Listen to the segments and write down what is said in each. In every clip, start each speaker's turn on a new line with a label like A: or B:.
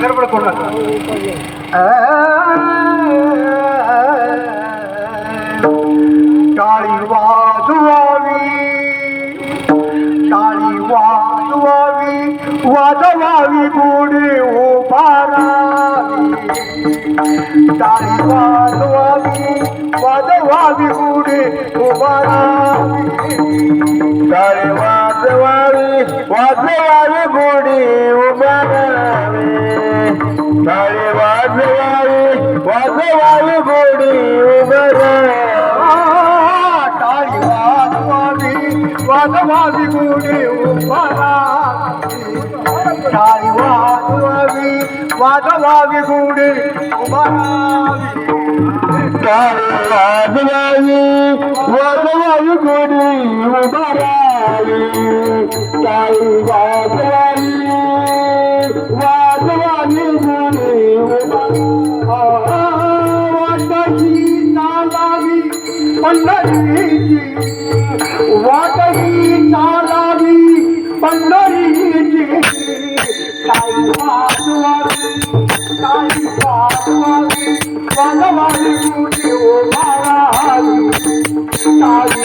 A: বেরোপড়ে করবে টাড়ি ওয়াদুয়াবি টাড়ি ওয়াদুয়াবি ওয়াদুয়াবি বুড়ে ও পারাবি টাড়ি ওয়াদুয়াবি ওয়াদুয়াবি বুড়ে ও
B: পারাবি টাড়ি ওয়াদুয়াবি ওয়াদুয়াবি বুড়ে ও टाळी वाजवावी वाजवावी गोडी उभारावी
A: टाळी वाजवावी वाजवावी गोडी उभारावी. टाळी वाजवावी वाजवावी गोडी उभारावी.
B: टाळी वाजवावी वाजवावी गोडी उभारावी. टाळी वाजवावी वाजवावी
A: वाटही चालावी पंढरीची काही वाजवावी काही वाजवावी वाजवावी तुझी उभारावी काही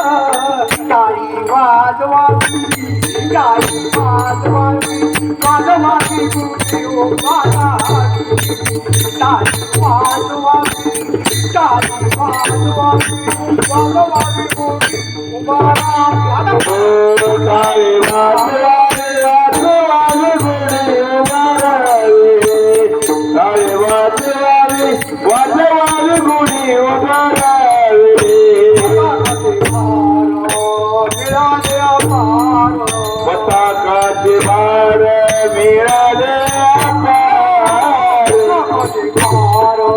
A: वाजवावी काही वाजवावी वाजवावी गुरुजी ओ महाराज
B: टाळी वाजवावी वाजवावी गोडी
A: गुरुजी پارو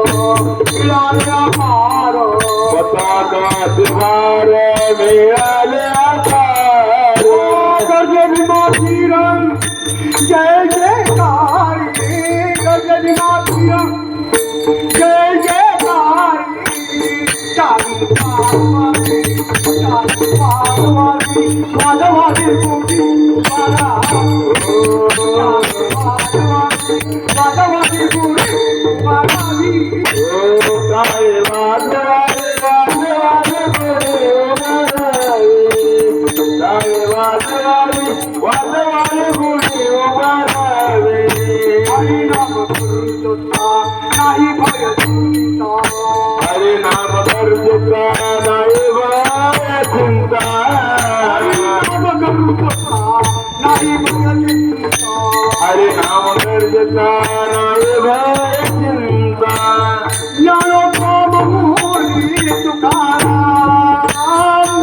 A: دادا توهان ريڙو گجلي ماتي
B: رنگ جئي جئي تاري گجلي ماتي رنگ جئي جئي ाري ڪال
A: پاتي गुरुदत्ता नाही भय चिंता
B: हरिनाम गरजेचा नाही भय चिंता
A: हरिनाम गुरुदत्ता नाही भय चिंता
B: हरिनाम गरजेचा नाही भय चिंता
A: ज्ञानोबा मौली तुकाराम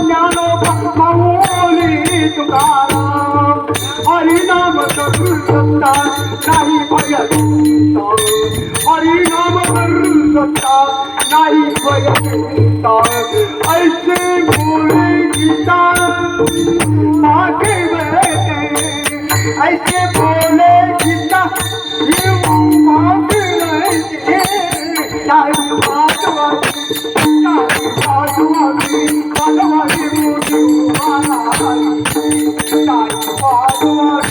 A: ज्ञानोबा मौली तुकाराम हरिनाम गुरुदत्ता नाही भय चिंता हरिनाम गुरुदत्ता नाही ऐसे बोले गीता ऐसे बोले गीता ये मागे तारी बात तारी माला तारी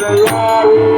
A: the.